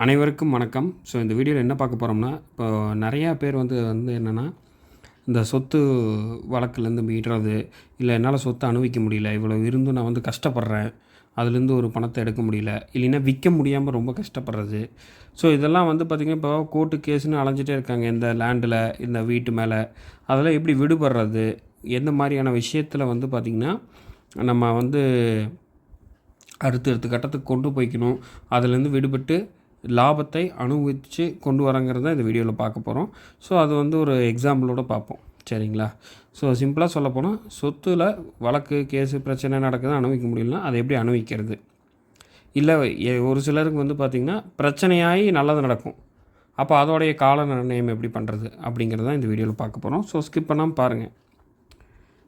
அனைவருக்கும் வணக்கம். ஸோ இந்த வீடியோவில் என்ன பார்க்க போகிறோம்னா இப்போ நிறையா பேர் வந்து வந்து என்னென்னா இந்த சொத்து வழக்குலேருந்து மீடுறது இல்லை என்னால் சொத்தை அனுபவிக்க முடியல இவ்வளோ இருந்தும் நான் வந்து கஷ்டப்படுறேன் அதுலேருந்து ஒரு பணத்தை எடுக்க முடியல இல்லைன்னா விற்க முடியாமல் ரொம்ப கஷ்டப்படுறது. ஸோ இதெல்லாம் வந்து பார்த்திங்கன்னா இப்போ கோர்ட்டு கேஸ்னு அலைஞ்சிட்டே இருக்காங்க இந்த லேண்டில் இந்த வீட்டு மேலே. அதெல்லாம் எப்படி விடுபடுறது? எந்த மாதிரியான விஷயத்தில் வந்து பார்த்திங்கன்னா நம்ம வந்து அடுத்தடுத்த கட்டத்துக்கு கொண்டு போய்க்கணும் அதுலேருந்து விடுபட்டு லாபத்தை அனுபவித்து கொண்டு வரங்கிறத இந்த வீடியோவில் பார்க்க போகிறோம் ஸோ அது வந்து ஒரு எக்ஸாம்பிளோடு பார்ப்போம். சரிங்களா? ஸோ சிம்பிளாக சொல்லப்போனால் சொத்துல வழக்கு கேஸு பிரச்சனை நடக்குது அனுபவிக்க முடியலனா அதை எப்படி அனுபவிக்கிறது? இல்லை ஒரு சிலருக்கு வந்து பார்த்திங்கன்னா பிரச்சனையாகி நல்லது நடக்கும். அப்போ அதோடைய கால நிர்ணயம் எப்படி பண்ணுறது அப்படிங்கிறது தான் இந்த வீடியோவில் பார்க்க போகிறோம் ஸோ ஸ்கிப் பண்ணாமல் பாருங்கள்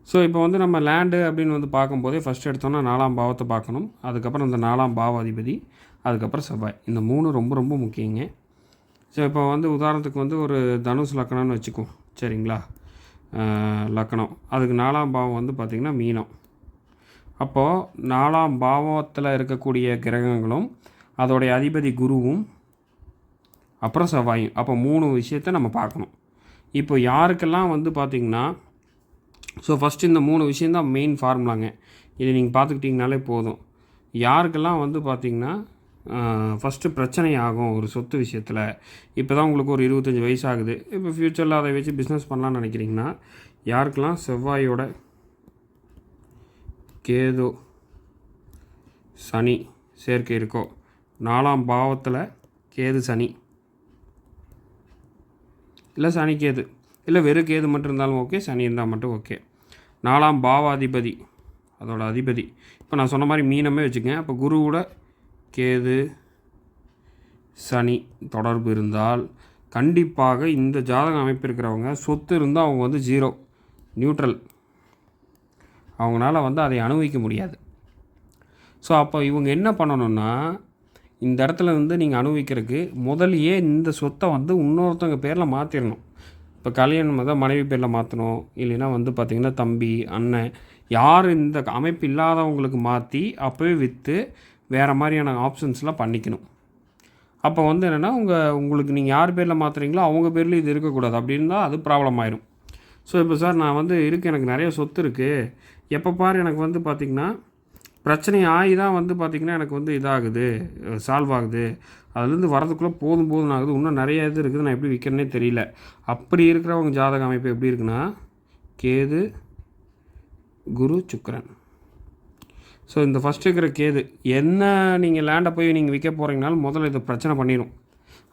ஸோ இப்போ வந்து நம்ம லேண்டு அப்படின்னு வந்து பார்க்கும்போதே ஃபஸ்ட் எடுத்தோன்னா நாலாம் பாவத்தை பார்க்கணும். அதுக்கப்புறம் இந்த நாலாம் பாவாதிபதி அதுக்கப்புறம் செவ்வாய். இந்த மூணு ரொம்ப ரொம்ப முக்கியங்க. ஸோ இப்போ வந்து உதாரணத்துக்கு வந்து ஒரு தனுஷ் லக்கணம்னு வச்சுக்குவோம் சரிங்களா? லக்கணம். அதுக்கு நாலாம் பாவம் வந்து பார்த்திங்கன்னா மீனம். அப்போது நாலாம் பாவத்தில் இருக்கக்கூடிய கிரகங்களும் அதோடைய அதிபதி குருவும் அப்புறம் செவ்வாயும். அப்போ மூணு விஷயத்தை நம்ம பார்க்கணும். இப்போ யாருக்கெல்லாம் வந்து பார்த்திங்கன்னா ஸோ ஃபஸ்ட்டு இந்த மூணு விஷயந்தான் மெயின் ஃபார்முலாங்க இதை நீங்கள் பார்த்துக்கிட்டிங்கனாலே போதும். யாருக்கெல்லாம் வந்து பார்த்திங்கன்னா ஃபஸ்ட்டு பிரச்சனை ஆகும் ஒரு சொத்து விஷயத்தில். இப்போ தான் உங்களுக்கு ஒரு இருபத்தஞ்சி வயசு ஆகுது இப்போ ஃப்யூச்சரில் அதை வச்சு பிஸ்னஸ் பண்ணலான்னு நினைக்கிறீங்கன்னா யாருக்கெல்லாம் செவ்வாயோட கேது சனி சேர்க்கை இருக்கோ நாலாம் பாவத்தில் கேது சனி. இல்லை சனி கேது. இல்லை வெறும் கேது மட்டும் இருந்தாலும் ஓகே சனி இருந்தால் மட்டும் ஓகே நாலாம் பாவாதிபதி அதோட அதிபதி. இப்போ நான் சொன்ன மாதிரி மீனமே வச்சுக்கேன் அப்போ குருவோட கேது சனி தொடர்பு இருந்தால் கண்டிப்பாக இந்த ஜாதக அமைப்பு இருக்கிறவங்க சொத்து இருந்தால் அவங்க வந்து ஜீரோ நியூட்ரல் அவங்களால வந்து அதை அனுபவிக்க முடியாது. ஸோ அப்போ இவங்க என்ன பண்ணணும்னா இந்த இடத்துல வந்து நீங்கள் அனுபவிக்கிறதுக்கு முதலியே இந்த சொத்தை வந்து இன்னொருத்தவங்க பேரில் மாற்றிடணும் இப்போ கல்யாணம் தான் மனைவி பேரில் மாற்றணும் இல்லைன்னா வந்து பார்த்திங்கன்னா தம்பி அண்ணன் யார் இந்த அமைப்பு இல்லாதவங்களுக்கு மாற்றி அப்போவே விற்று வேறு மாதிரியான ஆப்ஷன்ஸ்லாம் பண்ணிக்கணும். அப்போ வந்து என்னென்னா உங்கள் உங்களுக்கு நீங்கள் யார் பேரில் மாற்றுறீங்களோ அவங்க பேரில் இது இருக்கக்கூடாது. அப்படி இருந்தால் அது ப்ராப்ளம் ஆயிரும். ஸோ இப்போ சார் நான் வந்து இருக்கு எனக்கு நிறைய சொத்து இருக்குது எப்போ பாரு எனக்கு வந்து பார்த்திங்கன்னா பிரச்சனை ஆகி தான் வந்து பார்த்திங்கன்னா எனக்கு வந்து இதாகுது சால்வ் ஆகுது. அதுலேருந்து வரதுக்குள்ளே போதும் போதும் ஆகுது. இன்னும் நிறைய இது இருக்குது நான் எப்படி விற்கிறேனே தெரியல. அப்படி இருக்கிறவங்க ஜாதக அமைப்பு எப்படி இருக்குன்னா கேது குரு சுக்கரன். ஸோ இந்த ஃபஸ்ட்டு இருக்கிற கேது என்ன நீங்கள் லேண்டை போய் நீங்கள் விற்க போகிறீங்கனாலும் முதல்ல இதை பிரச்சனை பண்ணிடும்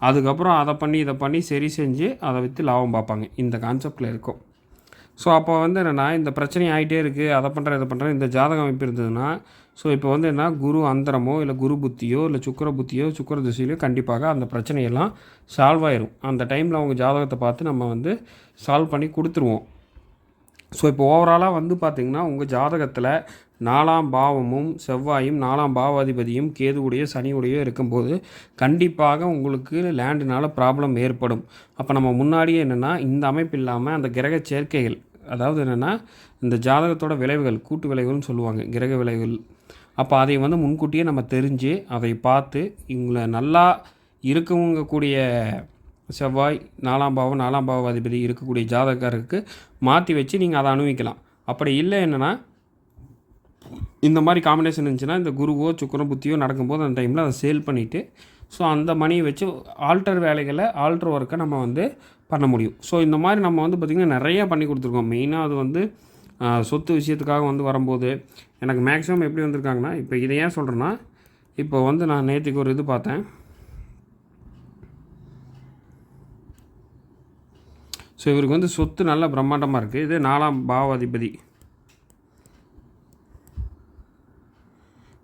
அதுக்கப்புறம் அதை பண்ணி இதை பண்ணி சரி செஞ்சு அதை விற்று லாபம் பார்ப்பாங்க. இந்த கான்செப்டில் இருக்கும். ஸோ அப்போ வந்து என்னென்னா இந்த பிரச்சனை ஆகிட்டே இருக்குது அதை பண்ணுறேன் இதை பண்ணுறேன் இந்த ஜாதகம் அமைப்பு இருந்ததுன்னா ஸோ இப்போ வந்து என்ன குரு அந்தரமோ இல்லை குரு புத்தியோ இல்லை சுக்கர புத்தியோ சுக்கர திசையிலையோ கண்டிப்பாக அந்த பிரச்சனையெல்லாம் சால்வ் ஆயிரும். அந்த டைமில் அவங்க ஜாதகத்தை பார்த்து நம்ம வந்து சால்வ் பண்ணி கொடுத்துருவோம். ஸோ இப்போ ஓவராலாக வந்து பார்த்திங்கன்னா உங்கள் ஜாதகத்தில் நாலாம் பாவமும் செவ்வாயும் நாலாம் பாவாதிபதியும் கேதுவுடைய சனியுடைய இருக்கும்போது கண்டிப்பாக உங்களுக்கு லேண்டுனால ப்ராப்ளம் ஏற்படும். அப்போ நம்ம முன்னாடியே என்னென்னா இந்த அமைப்பு இல்லாமல் அந்த கிரக சேர்க்கைகள் அதாவது என்னென்னா இந்த ஜாதகத்தோட விளைவுகள் கூட்டு விளைவுகள்னு சொல்லுவாங்க கிரக விளைவுகள். அப்போ அதை வந்து முன்கூட்டியே நம்ம தெரிஞ்சு அதை பார்த்து இவங்களை நல்லா இருக்கவங்கக்கூடிய செவ்வாய் நாலாம் பாவம் நாலாம் பாவாதிபதி இருக்கக்கூடிய ஜாதகருக்கு மாற்றி வச்சு நீங்கள் அதை அனுபவிக்கலாம். அப்படி இல்லை என்னென்னா இந்த மாதிரி காம்பினேஷன் இருந்துச்சுன்னா இந்த குருவோ சுக்கரம் புத்தியோ நடக்கும்போது அந்த டைமில் அதை சேல் பண்ணிவிட்டு ஸோ அந்த மணியை வச்சு ஆல்டர் வேலைகளை ஆல்டர் ஒர்க்கை நம்ம வந்து பண்ண முடியும். ஸோ இந்த மாதிரி நம்ம வந்து பார்த்திங்கன்னா நிறைய பண்ணி கொடுத்துருக்கோம். மெயினாக அது வந்து சொத்து விஷயத்துக்காக வந்து வரும்போது எனக்கு மேக்ஸிமம் எப்படி வந்திருக்காங்கன்னா இப்போ இதை ஏன் சொல்கிறேன்னா இப்போ வந்து நான் நேற்றுக்கு ஒரு இது பார்த்தேன். ஸோ இவருக்கு வந்து சொத்து நல்ல பிரம்மாண்டமாக இருக்குது இது நாலாம் பாவாதிபதி.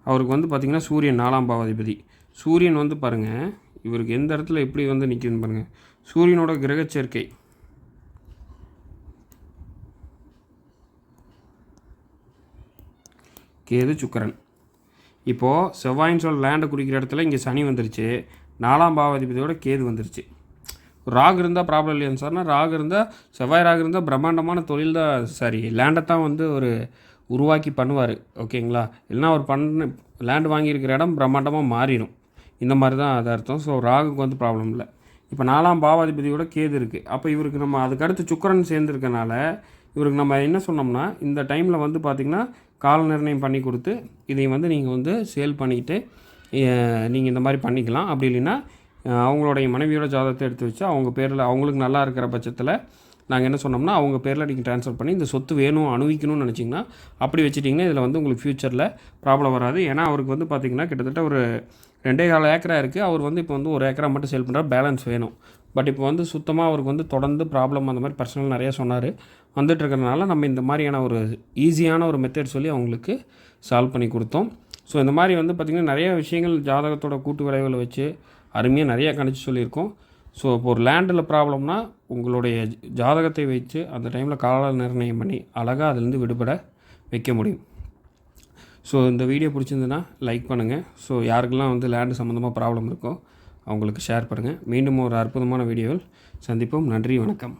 அவருக்கு வந்து பார்த்திங்கன்னா சூரியன் நாலாம் பாவாதிபதி. சூரியன் வந்து பாருங்கள் இவருக்கு எந்த இடத்துல எப்படி வந்து நிற்கிதுன்னு பாருங்கள் சூரியனோட கிரக சேர்க்கை கேது சுக்கிரன். இப்போது செவ்வாயின் சொல் லேண்டை குறிக்கிற இடத்துல இங்கே சனி வந்துருச்சு. நாலாம் பாவாதிபதியோட கேது வந்துருச்சு. ராகு இருந்தால் ப்ராப்ளம் இல்லையான்னு சார்னா ராகு இருந்தால் செவ்வாய் ராகு இருந்தால் பிரம்மாண்டமான தொழில் தான் சாரி லேண்டை தான் வந்து ஒரு உருவாக்கி பண்ணுவார் ஓகேங்களா? இல்லைன்னா அவர் பண்ண லேண்ட் வாங்கியிருக்கிற இடம் பிரம்மாண்டமாக மாறிடும். இந்த மாதிரி தான் அது அர்த்தம். ஸோ ராகுக்கு வந்து ப்ராப்ளம் இல்லை. இப்போ நாலாம் பாவாதிபதியோட கேது இருக்குது அப்போ இவருக்கு நம்ம அதுக்கடுத்து சுக்கரன் சேர்ந்துருக்கனால இவருக்கு நம்ம என்ன சொன்னோம்னா இந்த டைமில் வந்து பார்த்திங்கன்னா கால நிர்ணயம் பண்ணி கொடுத்து இதை வந்து நீங்கள் வந்து சேல் பண்ணிவிட்டு நீங்கள் இந்த மாதிரி பண்ணிக்கலாம். அப்படி இல்லைன்னா அவங்களுடைய மனைவியோட ஜாதகத்தை எடுத்து வச்சு அவங்க பேரில் அவங்களுக்கு நல்லா இருக்கிற பட்சத்தில் நாங்கள் என்ன சொன்னோம்னா அவங்க பேரில் நீங்கள் ட்ரான்ஸ்ஃபர் பண்ணி இந்த சொத்து வேணும் அணுவிக்கணும்னு நினச்சிங்கன்னா அப்படி வச்சுட்டிங்கன்னா இதில் வந்து உங்களுக்கு ஃப்யூச்சரில் ப்ராப்ளம் வராது. ஏன்னா அவருக்கு வந்து பார்த்திங்கன்னா கிட்டத்தட்ட ஒரு ரெண்டே கால ஏக்கரா இருக்குது அவர் வந்து இப்போ வந்து ஒரு ஏக்கரா மட்டும் சேல் பண்ணுறாரு பேலன்ஸ் வேணும். பட் இப்போ வந்து சுத்தமாக அவருக்கு வந்து தொடர்ந்து ப்ராப்ளம் அந்த மாதிரி பர்சனல் நிறையா சொன்னார். வந்துட்டு இருக்கறனால நம்ம இந்த மாதிரியான ஒரு ஈஸியான ஒரு மெத்தட் சொல்லி அவங்களுக்கு சால்வ் பண்ணி கொடுத்தோம். ஸோ இந்த மாதிரி வந்து பார்த்திங்கன்னா நிறைய விஷயங்கள் ஜாதகத்தோட கூட்டு விளைவுகளை வச்சு அருமையாக நிறையா கணிச்சு சொல்லியிருக்கோம். ஸோ இப்போ ஒரு லேண்டில் ப்ராப்ளம்னா உங்களுடைய ஜாதகத்தை வச்சு அந்த டைமில் கால நிர்ணயம் பண்ணி அழகாக அதுலேருந்து விடுபட வைக்க முடியும். ஸோ இந்த வீடியோ பிடிச்சிருந்துன்னா லைக் பண்ணுங்கள் ஸோ யாருக்கெல்லாம் வந்து லேண்டு சம்மந்தமாக ப்ராப்ளம் இருக்கோ அவங்களுக்கு ஷேர் பண்ணுங்கள் மீண்டும் ஒரு அற்புதமான வீடியோவில் சந்திப்போம். நன்றி வணக்கம்.